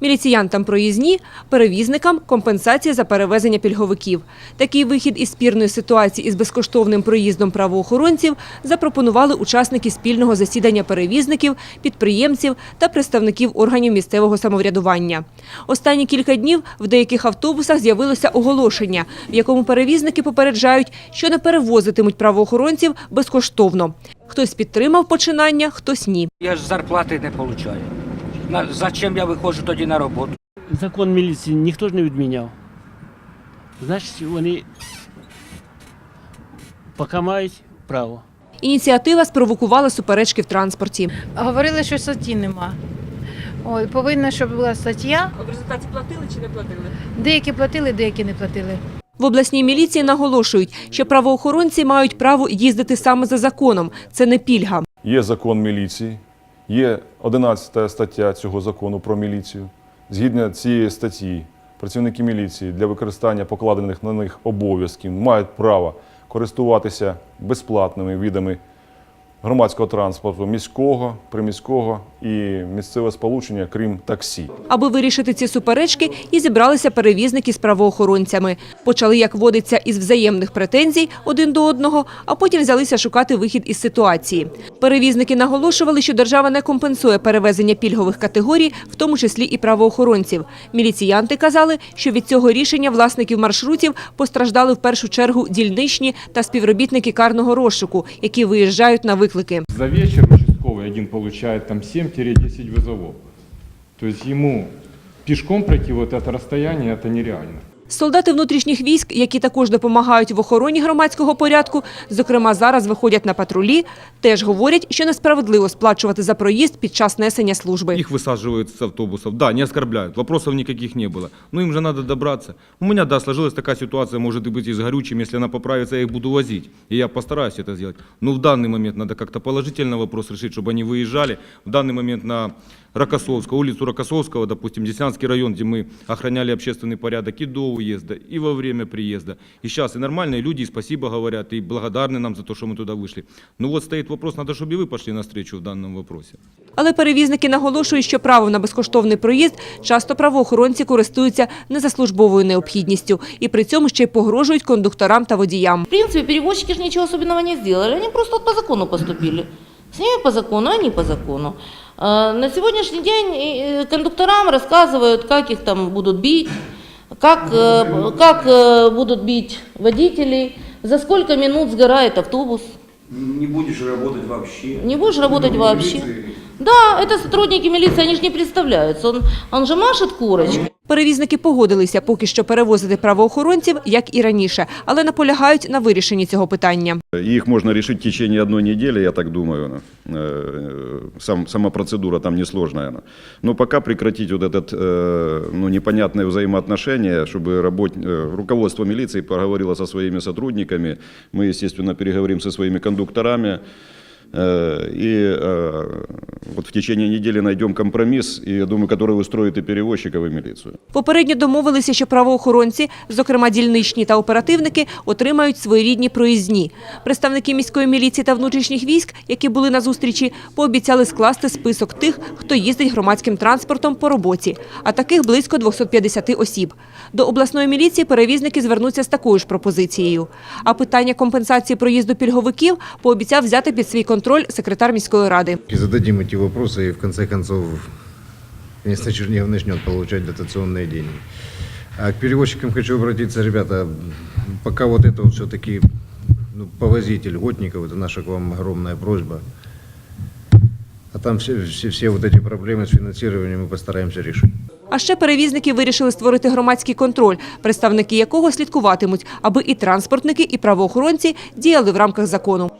Міліціянтам проїзні, перевізникам компенсація за перевезення пільговиків. Такий вихід із спірної ситуації із безкоштовним проїздом правоохоронців запропонували учасники спільного засідання перевізників, підприємців та представників органів місцевого самоврядування. Останні кілька днів в деяких автобусах з'явилося оголошення, в якому перевізники попереджають, що не перевозитимуть правоохоронців безкоштовно. Хтось підтримав починання, хтось ні. Я ж зарплати не отримую. На, зачем я виходжу тоді на роботу? Закон міліції ніхто ж не відміняв. Значить, вони поки мають право. Ініціатива спровокувала суперечки в транспорті. Говорили, що статті нема. Ой, повинна, щоб була стаття. В результаті платили чи не платили? Деякі платили, деякі не платили. В обласній міліції наголошують, що правоохоронці мають право їздити саме за законом. Це не пільга. Є закон міліції, є 11 стаття цього закону про міліцію. Згідно цієї статті, працівники міліції для використання покладених на них обов'язків мають право користуватися безплатними видами громадського транспорту міського, приміського і місцевого сполучення, крім таксі. Аби вирішити ці суперечки, і зібралися перевізники з правоохоронцями. Почали, як водиться, із взаємних претензій один до одного, а потім взялися шукати вихід із ситуації. Перевізники наголошували, що держава не компенсує перевезення пільгових категорій, в тому числі і правоохоронців. Міліціянти казали, що від цього рішення власників маршрутів постраждали в першу чергу дільничні та співробітники карного розшуку, які виїжджають на виклики. За вечер участковый один получает там 7-10 вызовов. То есть ему пешком пройти вот это расстояние, это нереально. Солдати внутрішніх військ, які також допомагають в охороні громадського порядку, зокрема зараз виходять на патрулі, теж говорять, що несправедливо сплачувати за проїзд під час несення служби. Их высаживают с автобусов. Да, не оскорбляют. Вопросов никаких не было. Но им же надо добраться. У меня, да, сложилась такая ситуация, может и быть и с горючим. Если она поправится, я их буду возить. И я постараюсь это сделать. Но в данный момент надо как-то положительно вопрос решить, чтобы они выезжали. В данный момент на Рокоссовского, улицу Рокоссовского, допустим, Деснянский район, где мы охраняли общественный порядок и до уезда, и во время приезда. И сейчас и нормальные люди, и спасибо говорят, и благодарны нам за то, что мы туда вышли. Но вот стоит вопрос, надо, чтобы и вы пошли навстречу в данном вопросе. Але перевізники наголошують, що правом на безкоштовний проїзд часто правоохоронці користуються не за службовою необхідністю і при цьому ще й погрожують кондукторам та водіям. В принципе, перевозчики же ничего особенного не сделали, они просто по закону поступили. С ними по закону, они по закону. А, На сегодняшний день э, кондукторам рассказывают, как их там будут бить, как, э, как э, будут бить водителей, за сколько минут сгорает автобус. Не будешь работать вообще. Не будешь работать Ну, вообще. милиции. Да, это сотрудники милиции, они же не представляются. Он, он же машет курочкой. Перевізники погодилися поки що перевозити правоохоронців, як і раніше, але наполягають на вирішенні цього питання. Их можно решить в течение одной недели, я так думаю. Э, Сам, сама процедура там несложная. она. Но пока прекратить вот этот э, ну, непонятное взаимоотношение, чтобы работ... э, руководство милиции поговорило со своими сотрудниками. Мы, естественно, переговорим со своими кондукторами. Э, И э, вот в течение недели найдем компромисс, и, я думаю, который устроит и перевозчиков, и милицию. Попередньо домовилися, що правоохоронці, зокрема дільничні та оперативники, отримають своєрідні проїзні. Представники міської міліції та внутрішніх військ, які були на зустрічі, пообіцяли скласти список тих, хто їздить громадським транспортом по роботі, а таких близько 250 осіб. До обласної міліції перевізники звернуться з такою ж пропозицією. А питання компенсації проїзду пільговиків пообіцяв взяти під свій контроль секретар міської ради. И зададим эти вопросы, и в конце концов место Чернигов начнет получать дотационные деньги. А к перевозчикам хочу обратиться, ребята, пока вот это вот все-таки ну, повозите льготников, это наша к вам огромная просьба. А там все, все, все вот эти проблемы с финансированием мы постараемся решить. А ще перевізники вирішили створити громадський контроль, представники якого слідкуватимуть, аби і транспортники, і правоохоронці діяли в рамках закону.